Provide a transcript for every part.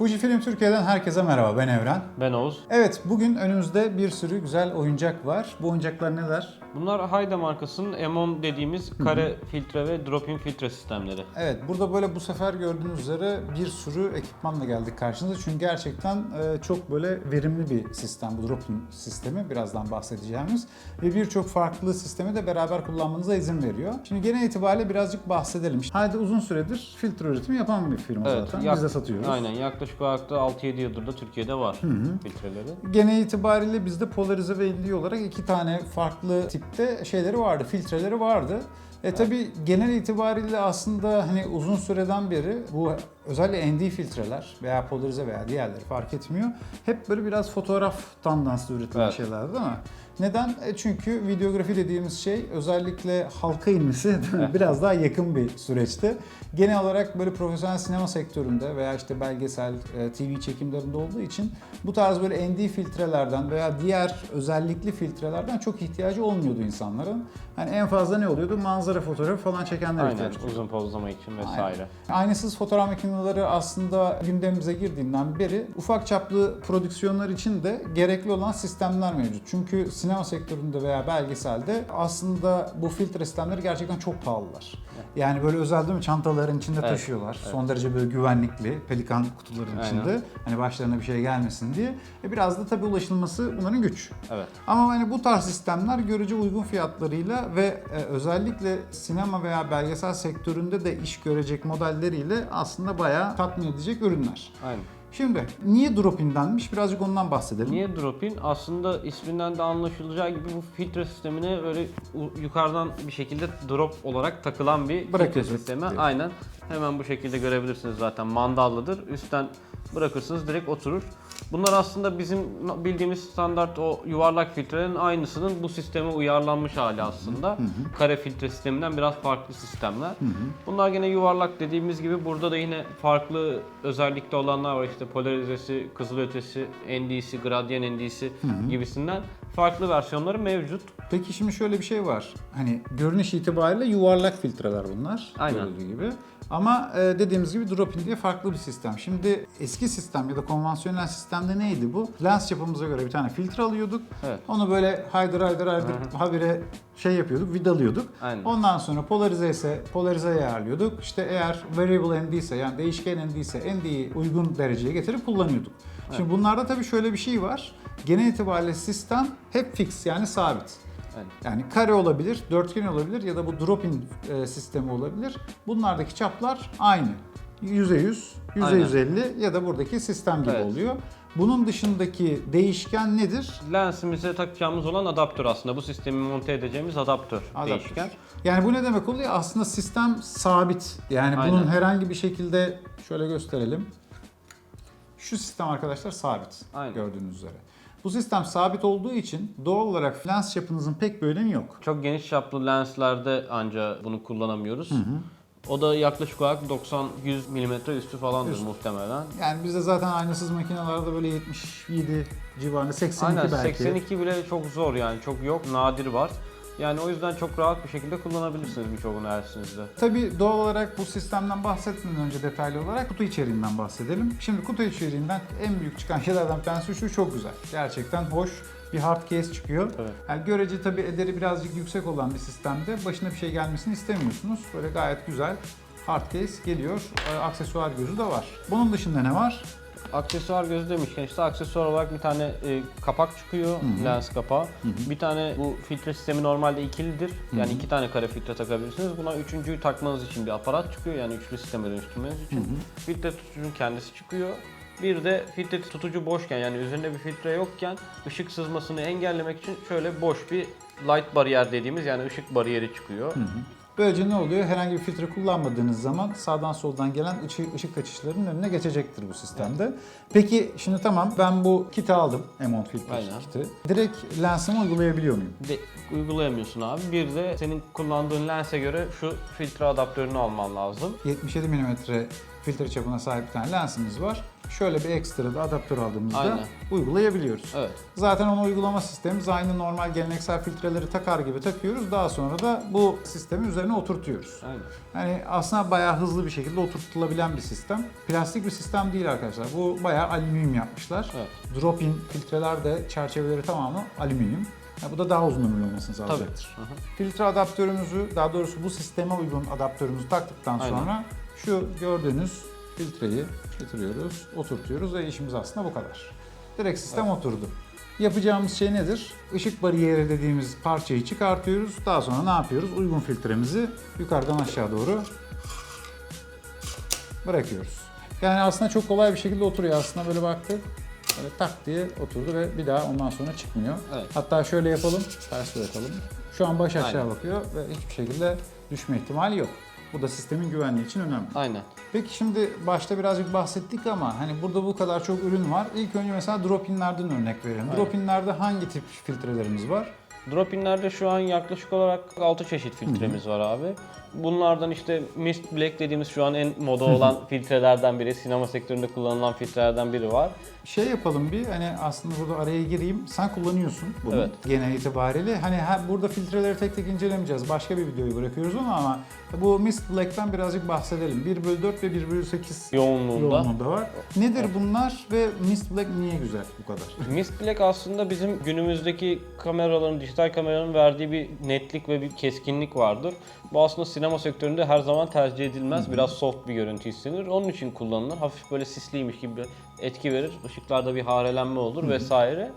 Fujifilm Türkiye'den herkese merhaba, ben Evren. Ben Oğuz. Evet, bugün önümüzde bir sürü güzel oyuncak var. Bu oyuncaklar neler? Bunlar Hayda markasının M10 dediğimiz kare filtre ve drop-in filtre sistemleri. Evet, burada böyle bu sefer gördüğünüz üzere bir sürü ekipmanla geldik karşınıza. Çünkü gerçekten e, çok böyle verimli bir sistem bu drop-in sistemi. Birazdan bahsedeceğimiz. Ve birçok farklı sistemi de beraber kullanmanıza izin veriyor. Şimdi genel itibariyle birazcık bahsedelim. Haydi uzun süredir filtre üretimi yapan bir firma zaten. yak- Biz de satıyoruz. Aynen yaklaşık olarak da 6-7 yıldır da Türkiye'de var filtreleri. Genel itibariyle bizde polarize ve illi olarak iki tane farklı tipte şeyleri vardı, filtreleri vardı. E tabi genel itibariyle aslında hani uzun süreden beri bu özellikle ND filtreler veya polarize veya diğerleri fark etmiyor. Hep böyle biraz fotoğraf tandanslı üretilen Evet. şeyler değil mi? Neden? E çünkü videografi dediğimiz şey özellikle halka inmesi biraz daha yakın bir süreçti. Genel olarak böyle profesyonel sinema sektöründe veya işte belgesel, e, TV çekimlerinde olduğu için bu tarz böyle ND filtrelerden veya diğer özellikli filtrelerden çok ihtiyacı olmuyordu insanların. Hani en fazla ne oluyordu? Manzara fotoğrafı falan çekenler Aynen ihtiyaç uzun pozlama için vesaire. Aynen. Aynısız fotoğraf makineleri aslında gündemimize girdiğinden beri ufak çaplı prodüksiyonlar için de gerekli olan sistemler mevcut. Çünkü sinema sektöründe veya belgeselde aslında bu filtre sistemleri gerçekten çok pahalılar. Yani böyle özel değil mi çantaların içinde Evet, taşıyorlar. Son derece böyle güvenlikli pelikan kutuların Aynen. içinde. Hani başlarına bir şey gelmesin diye. E biraz da tabii ulaşılması bunların güç. Evet. Ama hani bu tarz sistemler görece uygun fiyatlarıyla ve e, özellikle sinema veya belgesel sektöründe de iş görecek modelleriyle aslında bayağı tatmin edecek ürünler. Aynen. Şimdi niye drop-in denmiş? Birazcık ondan bahsedelim. Niye drop-in? Aslında isminden de anlaşılacağı gibi bu filtre sistemine böyle yukarıdan bir şekilde drop olarak takılan bir filtre Bırakıyorsunuz sistemi. diyor. Aynen. Hemen bu şekilde görebilirsiniz zaten. Mandallıdır. Üstten bırakırsınız direkt oturur. Bunlar aslında bizim bildiğimiz standart o yuvarlak filtrelerin aynısının bu sisteme uyarlanmış hali aslında. Kare filtre sisteminden biraz farklı sistemler. Bunlar gene yuvarlak dediğimiz gibi burada da yine farklı özellikte olanlar var. İşte polarizesi, kızılötesi, ND'si, gradyan ND'si gibisinden farklı versiyonları mevcut. Peki şimdi şöyle bir şey var. Hani görünüş itibariyle yuvarlak filtreler bunlar. Aynen. Görüldüğü gibi. Ama e, dediğimiz gibi drop-in diye farklı bir sistem. Şimdi eski sistem ya da konvansiyonel sistemde neydi bu? Lens yapımıza göre bir tane filtre alıyorduk. Evet. Onu böyle haydır haydır haydır habire şey yapıyorduk, vidalıyorduk. Aynen. Ondan sonra polarize ise polarize ayarlıyorduk. İşte eğer variable ND ise yani değişken ND ise ND'yi uygun dereceye getirip kullanıyorduk. Şimdi bunlarda tabii şöyle bir şey var. Genel itibariyle sistem hep fix yani sabit. Aynen. Yani kare olabilir, dörtgen olabilir ya da bu drop-in e, sistemi olabilir. Bunlardaki çaplar aynı. %100, Aynen. %150 ya da buradaki sistem gibi Evet. oluyor. Bunun dışındaki değişken nedir? Lensimize takacağımız olan adaptör aslında. Bu sistemi monte edeceğimiz adaptör, Adaptör. değişken. Yani bu ne demek oluyor? Aslında sistem sabit. Yani bunun Aynen. herhangi bir şekilde şöyle gösterelim. Şu sistem arkadaşlar sabit. Aynen. Gördüğünüz üzere. Bu sistem sabit olduğu için doğal olarak lens çapınızın pek bir önemi yok. Çok geniş çaplı lenslerde anca bunu kullanamıyoruz. O da yaklaşık olarak 90-100 mm üstü falandır Üstü. muhtemelen. Yani bizde zaten aynasız makinelerde böyle 77 civarında 82 Aynen belki. 82 bile çok zor yani çok yok nadir var. Yani o yüzden çok rahat bir şekilde kullanabilirsiniz birçok lensinizde. Tabii doğal olarak bu sistemden bahsetmeden önce detaylı olarak kutu içeriğinden bahsedelim. Şimdi kutu içeriğinden en büyük çıkan şeylerden bir tanesi şu çok güzel. Gerçekten hoş bir hard case çıkıyor. Tabii. Yani görece tabii ederi birazcık yüksek olan bir sistemde başına bir şey gelmesini istemiyorsunuz. Böyle gayet güzel hard case geliyor. Aksesuar gözü de var. Bunun dışında ne var? Aksesuar gözü demişken işte aksesuar olarak bir tane e, kapak çıkıyor, lens kapağı. Bir tane bu filtre sistemi normalde ikilidir. Yani iki tane kare filtre takabilirsiniz. Buna üçüncüyü takmanız için bir aparat çıkıyor. Yani üçlü sisteme dönüştürmeniz için. Filtre tutucunun kendisi çıkıyor. Bir de filtre tutucu boşken yani üzerinde bir filtre yokken ışık sızmasını engellemek için şöyle boş bir light bariyer dediğimiz yani ışık bariyeri çıkıyor. Böylece ne oluyor? Herhangi bir filtre kullanmadığınız zaman sağdan soldan gelen ışık, ışık kaçışlarının önüne geçecektir bu sistemde. Peki şimdi tamam ben bu kiti aldım. M10 filtre Aynen. kiti. Direkt lensime uygulayabiliyor muyum? De, uygulayamıyorsun abi. Bir de senin kullandığın lense göre şu filtre adaptörünü alman lazım. 77 mm filtre çapına sahip bir tane lensimiz var. Şöyle bir ekstra da adaptör aldığımızda Aynen. uygulayabiliyoruz. Evet. Zaten onun uygulama sistemimiz aynı normal geleneksel filtreleri takar gibi takıyoruz. Daha sonra da bu sistemi üzerine oturtuyoruz. Aynen. Yani aslında bayağı hızlı bir şekilde oturtulabilen bir sistem. Plastik bir sistem değil arkadaşlar. Bu bayağı alüminyum yapmışlar. Evet. Drop-in filtreler de çerçeveleri tamamı alüminyum. Yani bu da daha uzun ömürlü olmasını sağlayacaktır. Filtre adaptörümüzü, daha doğrusu bu sisteme uygun adaptörümüzü taktıktan Aynen. sonra şu gördüğünüz filtreyi getiriyoruz, oturtuyoruz ve işimiz aslında bu kadar. Direkt sistem oturdu. Yapacağımız şey nedir? Işık bariyeri dediğimiz parçayı çıkartıyoruz. Daha sonra ne yapıyoruz? Uygun filtremizi yukarıdan aşağı doğru bırakıyoruz. Yani aslında çok kolay bir şekilde oturuyor. Aslında böyle baktık, böyle tak diye oturdu ve bir daha ondan sonra çıkmıyor. Evet. Hatta şöyle yapalım, ters bırakalım. Şu an baş aşağı Aynen. bakıyor ve hiçbir şekilde düşme ihtimali yok. Bu da sistemin güvenliği için önemli. Aynen. Peki şimdi başta birazcık bahsettik ama hani burada bu kadar çok ürün var. İlk önce mesela drop-in'lerden örnek verelim. Aynen. Drop-in'lerde hangi tip filtrelerimiz var? Drop-in'lerde şu an yaklaşık olarak 6 çeşit filtremiz var abi. Bunlardan işte Mist Black dediğimiz şu an en moda olan filtrelerden biri. Sinema sektöründe kullanılan filtrelerden biri var. Şey yapalım bir hani aslında burada araya gireyim. Sen kullanıyorsun bunu Evet. genel itibariyle. Hani ha, burada filtreleri tek tek incelemeyeceğiz. Başka bir videoyu bırakıyoruz onu ama bu Mist Black'ten birazcık bahsedelim. 1 bölü 4 ve 1 bölü 8 Yoğunluğunda. yoğunluğunda var. Nedir bunlar ve Mist Black niye güzel bu kadar? Mist Black aslında bizim günümüzdeki kameraların, dijital kameraların verdiği bir netlik ve bir keskinlik vardır. Bu aslında sinema sektöründe her zaman tercih edilmez. Biraz soft bir görüntü istenir. Onun için kullanılır. Hafif böyle sisliymiş gibi bir etki verir. Işıklarda bir harelenme olur vesaire.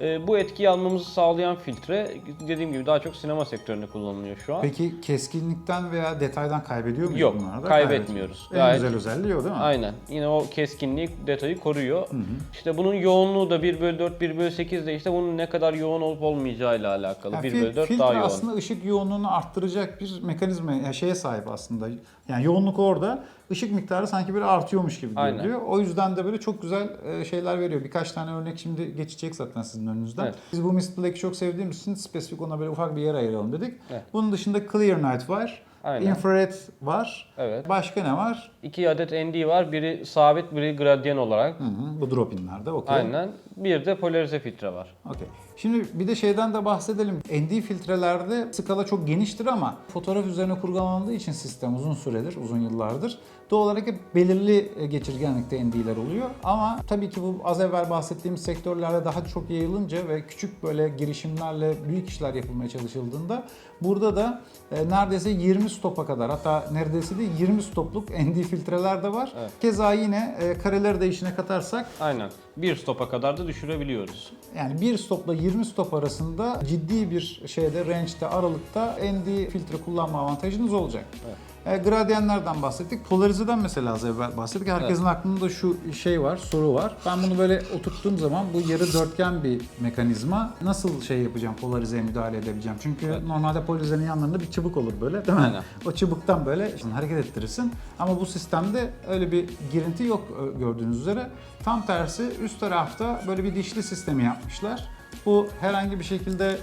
Ee, bu etkiyi almamızı sağlayan filtre dediğim gibi daha çok sinema sektöründe kullanılıyor şu an. Peki keskinlikten veya detaydan kaybediyor muyuz Yok, bunlarda? kaybetmiyoruz. En Gayet- güzel özelliği o değil mi? Aynen. Yine o keskinliği, detayı koruyor. İşte bunun yoğunluğu da 1 bölü 4, 1 bölü 8 de işte bunun ne kadar yoğun olup olmayacağıyla alakalı. Yani 1 fil- bölü 4 filtre daha yoğun. aslında ışık yoğunluğunu arttıracak bir mekanizma, yani şeye sahip aslında. Yani yoğunluk orada, ışık miktarı sanki böyle artıyormuş gibi Aynen. görülüyor. O yüzden de böyle çok güzel e, şeyler veriyor. Birkaç tane örnek şimdi geçecek zaten sizin önünüzden. Evet. Biz bu Mist Black'i çok sevdiğimiz için spesifik ona böyle ufak bir yer ayıralım dedik. Evet. Bunun dışında Clear Night var, Aynen. Infrared var. Evet. Başka ne var? İki adet ND var. Biri sabit, biri gradyen olarak. Hı hı, bu drop-in'lerde. okey. Aynen. Bir de polarize filtre var. Okey. Şimdi bir de şeyden de bahsedelim. ND filtrelerde skala çok geniştir ama fotoğraf üzerine kurgulandığı için sistem uzun süredir, uzun yıllardır. Doğal olarak hep belirli e, geçirgenlikte ND'ler oluyor. Ama tabii ki bu az evvel bahsettiğimiz sektörlerde daha çok yayılınca ve küçük böyle girişimlerle büyük işler yapılmaya çalışıldığında burada da e, neredeyse 20 stopa kadar hatta neredeyse de 20 stopluk ND filtreler de var. Evet. Keza yine e, kareleri de işine katarsak Aynen. Bir stopa kadar da düşürebiliyoruz. yani 1 stopla 20 stop arasında ciddi bir şeyde, range'de, aralıkta ND filtre kullanma avantajınız olacak. Evet. E, gradyenlerden bahsettik. Polarizeden mesela az evvel bahsettik. Herkesin aklında şu şey var, soru var. Ben bunu böyle oturttuğum zaman bu yarı dörtgen bir mekanizma. Nasıl şey yapacağım, polarizeye müdahale edebileceğim? Çünkü Evet. normalde polarizenin yanlarında bir çubuk olur böyle değil mi? Aynen. O çubuktan böyle hareket ettirirsin. Ama bu sistemde öyle bir girinti yok e, gördüğünüz üzere. Tam tersi üst tarafta böyle bir dişli sistemi yapmışlar. Bu herhangi bir şekilde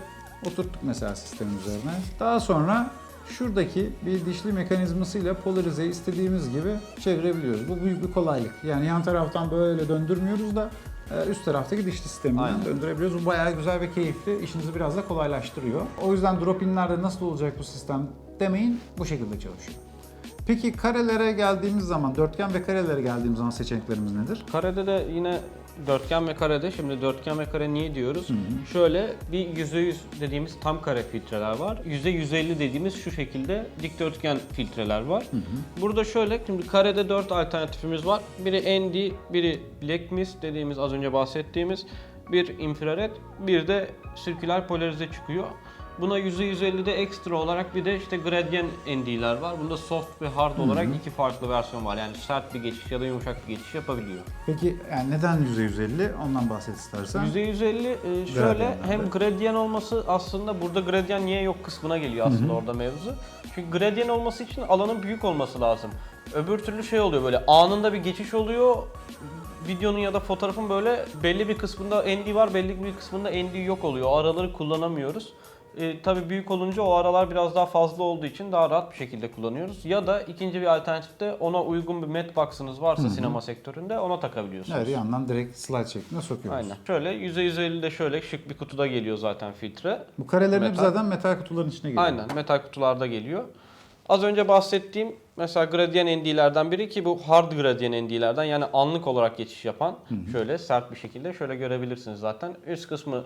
oturttuk mesela sistemin üzerine. Daha sonra şuradaki bir dişli mekanizmasıyla polarizeyi istediğimiz gibi çevirebiliyoruz. Bu büyük bir kolaylık. Yani yan taraftan böyle döndürmüyoruz da e, üst taraftaki dişli sisteminden Aynen. döndürebiliyoruz. Bu bayağı güzel ve keyifli. İşinizi biraz da kolaylaştırıyor. O yüzden drop-in'lerde nasıl olacak bu sistem demeyin. Bu şekilde çalışıyor. Peki karelere geldiğimiz zaman, dörtgen ve karelere geldiğimiz zaman seçeneklerimiz nedir? Karede de yine dörtgen ve karede. Şimdi dörtgen ve kare niye diyoruz? Şöyle bir %100 dediğimiz tam kare filtreler var. %150 dediğimiz şu şekilde dikdörtgen filtreler var. Burada şöyle şimdi karede 4 alternatifimiz var. Biri ND, biri Black Mist dediğimiz az önce bahsettiğimiz bir infrared, bir de sirküler polarize çıkıyor. Buna %150'de ekstra olarak bir de işte gradient ND'ler var. Bunda soft ve hard olarak iki farklı versiyon var. Yani sert bir geçiş ya da yumuşak bir geçiş yapabiliyor. Peki yani neden %150? Ondan bahset istersen. %150 e, şöyle Gradyenlerde. hem gradyen olması aslında burada gradyen niye yok kısmına geliyor aslında orada mevzu. Çünkü gradyen olması için alanın büyük olması lazım. Öbür türlü şey oluyor böyle anında bir geçiş oluyor. Videonun ya da fotoğrafın böyle belli bir kısmında ND var, belli bir kısmında ND yok oluyor. O araları kullanamıyoruz. E, tabii büyük olunca o aralar biraz daha fazla olduğu için daha rahat bir şekilde kullanıyoruz. Ya da ikinci bir alternatifte ona uygun bir mat box'ınız varsa sinema sektöründe ona takabiliyorsunuz. Evet yandan direkt slide şeklinde sokuyoruz. Aynen. Şöyle %150 de şöyle şık bir kutuda geliyor zaten filtre. Bu karelerin hep Metal. zaten metal kutuların içine giriyor. Aynen metal kutularda geliyor. Az önce bahsettiğim mesela gradient ND'lerden biri ki bu hard gradient ND'lerden yani anlık olarak geçiş yapan şöyle sert bir şekilde şöyle görebilirsiniz zaten. Üst kısmı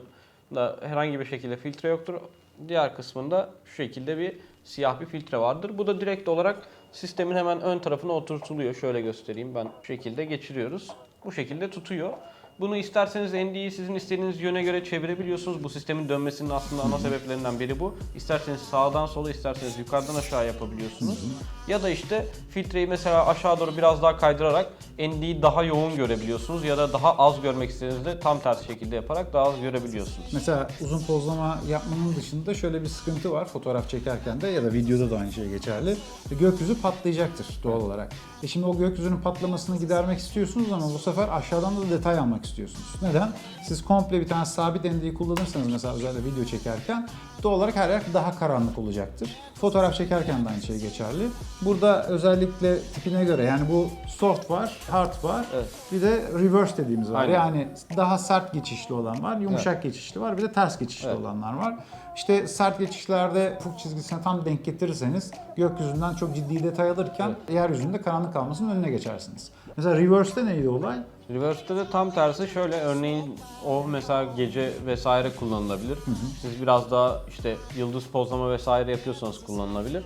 da herhangi bir şekilde filtre yoktur. Diğer kısmında şu şekilde bir siyah bir filtre vardır. Bu da direkt olarak sistemin hemen ön tarafına oturtuluyor. Şöyle göstereyim ben şu şekilde geçiriyoruz. Bu şekilde tutuyor. Bunu isterseniz ND'yi sizin istediğiniz yöne göre çevirebiliyorsunuz. Bu sistemin dönmesinin aslında ana sebeplerinden biri bu. İsterseniz sağdan sola, isterseniz yukarıdan aşağı yapabiliyorsunuz. Ya da işte filtreyi mesela aşağı doğru biraz daha kaydırarak ND'yi daha yoğun görebiliyorsunuz ya da daha az görmek istediğinizde tam tersi şekilde yaparak daha az görebiliyorsunuz. Mesela uzun pozlama yapmanın dışında şöyle bir sıkıntı var fotoğraf çekerken de ya da videoda da aynı şey geçerli. Gökyüzü patlayacaktır doğal olarak. E şimdi o gökyüzünün patlamasını gidermek istiyorsunuz ama bu sefer aşağıdan da detay almak istiyorsunuz. Neden? Siz komple bir tane sabit endiği kullanırsanız mesela özellikle video çekerken doğal olarak her yer daha karanlık olacaktır. Fotoğraf çekerken de aynı şey geçerli. Burada özellikle tipine göre yani bu soft var, hard var. Evet. Bir de reverse dediğimiz var. Aynen. Yani daha sert geçişli olan var, yumuşak geçişli var, bir de ters geçişli Evet. olanlar var. İşte sert geçişlerde ufuk çizgisine tam denk getirirseniz gökyüzünden çok ciddi detay alırken yeryüzünde karanlık kalmasının önüne geçersiniz. Mesela reverse'te neydi olay? Reverse'de de tam tersi şöyle örneğin o mesela gece vesaire kullanılabilir. Siz biraz daha işte yıldız pozlama vesaire yapıyorsanız kullanılabilir.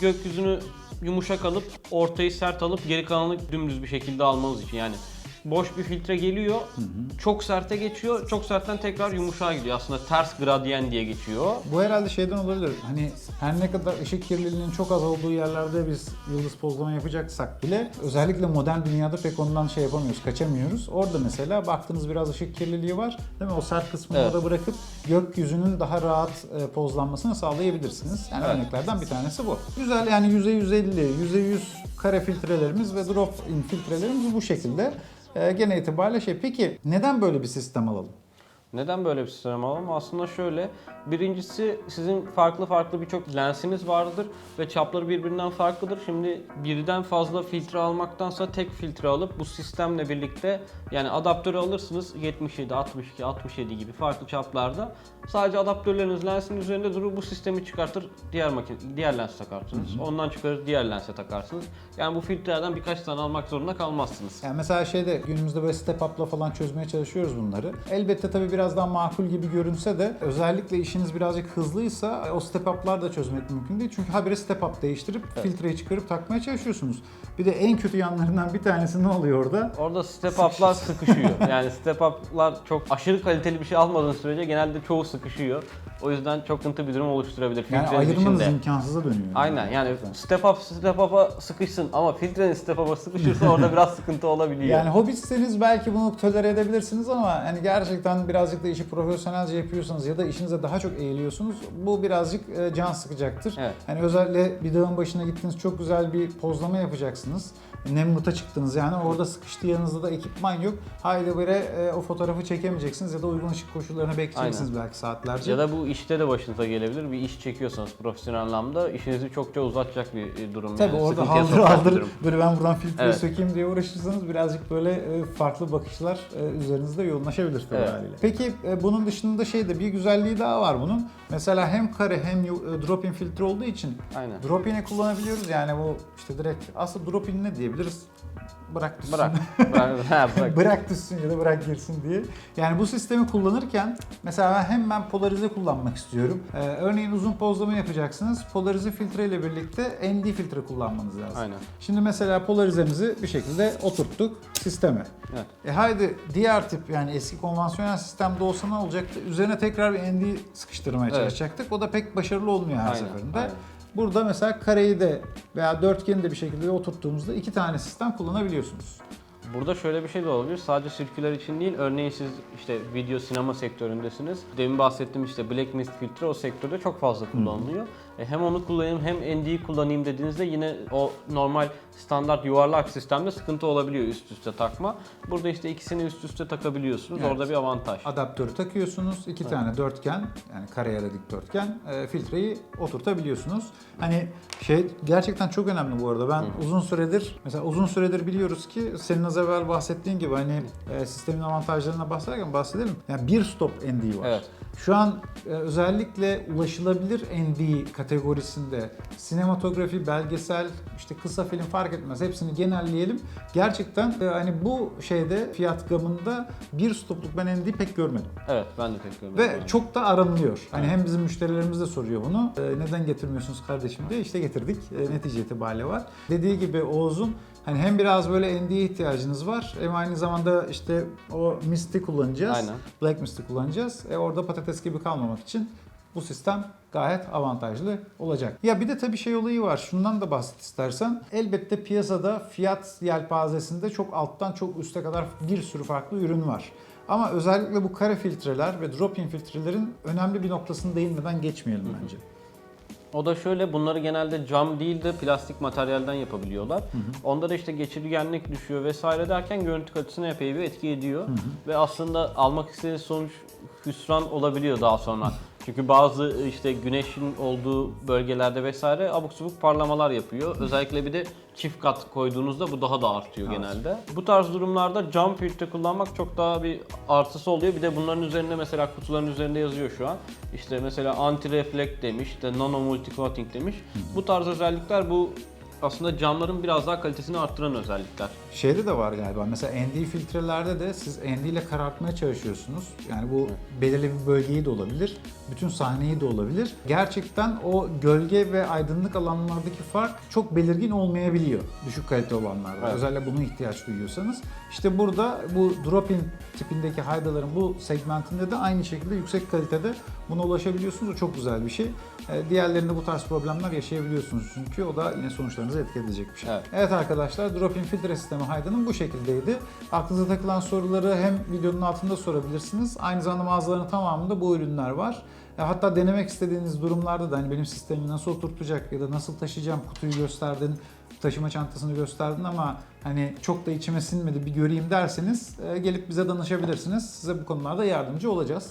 Gökyüzünü yumuşak alıp ortayı sert alıp geri kalanını dümdüz bir şekilde almanız için yani boş bir filtre geliyor, çok serte geçiyor, çok sertten tekrar yumuşağa gidiyor. Aslında ters gradient diye geçiyor. Bu herhalde şeyden olabilir. Hani her ne kadar ışık kirliliğinin çok az olduğu yerlerde biz yıldız pozlama yapacaksak bile özellikle modern dünyada pek ondan şey yapamıyoruz, kaçamıyoruz. Orada mesela baktığınız biraz ışık kirliliği var. Değil mi? O sert kısmını Evet. orada bırakıp gökyüzünün daha rahat e, pozlanmasını sağlayabilirsiniz. Yani Evet. örneklerden bir tanesi bu. Güzel yani %150, %100 kare filtrelerimiz ve drop in filtrelerimiz bu şekilde. E, gene itibariyle şey. Peki neden böyle bir sistem alalım? Neden böyle bir sistem alalım? Aslında şöyle, birincisi sizin farklı farklı birçok lensiniz vardır ve çapları birbirinden farklıdır. Şimdi birden fazla filtre almaktansa tek filtre alıp bu sistemle birlikte yani adaptörü alırsınız 77, 62, 67 gibi farklı çaplarda. Sadece adaptörleriniz lensin üzerinde durur bu sistemi çıkartır diğer makine diğer lens takarsınız. Ondan çıkarır diğer lense takarsınız. Yani bu filtrelerden birkaç tane almak zorunda kalmazsınız. Yani mesela şeyde günümüzde böyle step up'la falan çözmeye çalışıyoruz bunları. Elbette tabii biraz daha makul gibi görünse de özellikle işiniz birazcık hızlıysa o step up'lar da çözmek mümkün değil. Çünkü habire step up değiştirip filtreyi çıkarıp takmaya çalışıyorsunuz. Bir de en kötü yanlarından bir tanesi ne oluyor orada? Orada step up'lar sıkışıyor. Yani step up'lar çok aşırı kaliteli bir şey almadığınız sürece genelde çoğu sıkışıyor. O yüzden çok sıkıntı bir durum oluşturabilir Yani filtreniz ayırmanız içinde. imkansıza dönüyor. Aynen yani step up step up'a sıkışsın ama filtreniz step up'a sıkışırsa orada biraz sıkıntı olabiliyor. Yani hobistseniz belki bunu tolere edebilirsiniz ama hani gerçekten birazcık da işi profesyonelce yapıyorsanız ya da işinize daha çok eğiliyorsunuz bu birazcık e, can sıkacaktır. Evet. Hani özellikle bir dağın başına gittiniz çok güzel bir pozlama yapacaksınız. Nemrut'a çıktınız yani orada sıkıştı yanınızda da ekipman yok. Haydi böyle e, o fotoğrafı çekemeyeceksiniz ya da uygun ışık koşullarını bekleyeceksiniz belki saatlerce. Ya da bu işte de başınıza gelebilir. Bir iş çekiyorsanız profesyonel anlamda işinizi çokça uzatacak bir e, durum. Tabii yani. orada haldır haldır böyle ben buradan filtreyi Evet. sökeyim diye uğraşırsanız birazcık böyle e, farklı bakışlar e, üzerinizde yoğunlaşabilir tabii Evet. haliyle. Peki bunun dışında şey de bir güzelliği daha var bunun. Mesela hem kare hem drop-in filtre olduğu için Aynen. drop-in'i kullanabiliyoruz yani bu işte direkt aslında drop-in ne diyebiliriz? Bırak düşsün. Bırak. bırak. Ha, bırak. bırak ya da bırak girsin diye. Yani bu sistemi kullanırken mesela ben hem ben polarize kullanmak istiyorum. Ee, örneğin uzun pozlama yapacaksınız. Polarize filtre ile birlikte ND filtre kullanmanız lazım. Aynen. Şimdi mesela polarizemizi bir şekilde oturttuk sisteme. Evet. E haydi diğer tip yani eski konvansiyonel sistemde olsa ne olacaktı? Üzerine tekrar bir ND sıkıştırmaya Evet. çalışacaktık. O da pek başarılı olmuyor her Aynen, seferinde. aynen. Burada mesela kareyi de veya dörtgeni de bir şekilde oturttuğumuzda iki tane sistem kullanabiliyorsunuz. Burada şöyle bir şey de olabilir. Sadece sirküler için değil. Örneğin siz işte video sinema sektöründesiniz. Demin bahsettiğim işte Black Mist filtre o sektörde çok fazla kullanılıyor. E, hem onu kullanayım hem ND'yi kullanayım dediğinizde yine o normal standart yuvarlak sistemde sıkıntı olabiliyor üst üste takma. Burada işte ikisini üst üste takabiliyorsunuz. Evet. Orada bir avantaj. Adaptörü takıyorsunuz. iki tane dörtgen yani kare ya da dikdörtgen e, filtreyi oturtabiliyorsunuz. Hani şey gerçekten çok önemli bu arada. Ben uzun süredir mesela uzun süredir biliyoruz ki senin az evvel bahsettiğin gibi hani e, sistemin avantajlarına bahsederken bahsedelim. Yani bir stop ND var. Evet. Şu an e, özellikle ulaşılabilir ND kategorisinde sinematografi, belgesel, işte kısa film fark etmez hepsini genelleyelim. Gerçekten e, hani bu şeyde fiyat gamında bir stopluk ben ND pek görmedim. Evet ben de pek görmedim. Ve yani. çok da aranılıyor. Hani hem bizim müşterilerimiz de soruyor bunu. E, neden getirmiyorsunuz kardeşim diye. İşte getirdik. E, netice itibariyle var. Dediği gibi Oğuz'un hani hem biraz böyle ND'ye ihtiyacınız var hem aynı zamanda işte o Mist'i kullanacağız. Aynen. Black Mist'i kullanacağız. E, orada patates gibi kalmamak için bu sistem gayet avantajlı olacak. Ya bir de tabii şey olayı var. Şundan da bahset istersen. Elbette piyasada fiyat yelpazesinde çok alttan çok üste kadar bir sürü farklı ürün var. Ama özellikle bu kare filtreler ve drop-in filtrelerin önemli bir noktasını değinmeden geçmeyelim bence. O da şöyle bunları genelde cam değil de plastik materyalden yapabiliyorlar. Onda da işte geçirgenlik düşüyor vesaire derken görüntü kalitesine epey bir etki ediyor. Ve aslında almak istediğiniz sonuç hüsran olabiliyor daha sonra. Çünkü bazı işte güneşin olduğu bölgelerde vesaire abuk subuk parlamalar yapıyor. Özellikle bir de çift kat koyduğunuzda bu daha da artıyor Evet. genelde. Bu tarz durumlarda cam filtre kullanmak çok daha bir artısı oluyor. Bir de bunların üzerinde mesela kutuların üzerinde yazıyor şu an. İşte mesela anti reflect demiş, işte nano multi coating demiş. Bu tarz özellikler bu aslında camların biraz daha kalitesini arttıran özellikler. Şeyde de var galiba. Mesela ND filtrelerde de siz ND ile karartmaya çalışıyorsunuz. Yani bu belirli bir bölgeyi de olabilir. Bütün sahneyi de olabilir. Gerçekten o gölge ve aydınlık alanlardaki fark çok belirgin olmayabiliyor. Düşük kalite olanlarda. Evet. Özellikle buna ihtiyaç duyuyorsanız. İşte burada bu drop-in tipindeki haydaların bu segmentinde de aynı şekilde yüksek kalitede buna ulaşabiliyorsunuz. O çok güzel bir şey. Ee, Diğerlerinde bu tarz problemler yaşayabiliyorsunuz çünkü o da yine sonuçlarınızı etki edecek bir şey. Evet. Evet arkadaşlar drop-in filtre sistemi Hayda'nın bu şekildeydi. Aklınıza takılan soruları hem videonun altında sorabilirsiniz. Aynı zamanda mağazaların tamamında bu ürünler var. E, Hatta denemek istediğiniz durumlarda da hani benim sistemi nasıl oturtacak ya da nasıl taşıyacağım kutuyu gösterdin, taşıma çantasını gösterdin ama hani çok da içime sinmedi bir göreyim derseniz e, gelip bize danışabilirsiniz. Size bu konularda yardımcı olacağız.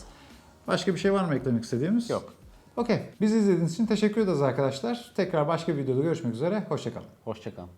Başka bir şey var mı eklemek istediğimiz? Yok. Okey. Bizi izlediğiniz için teşekkür ederiz arkadaşlar. Tekrar başka bir videoda görüşmek üzere. Hoşçakalın. Hoşçakalın.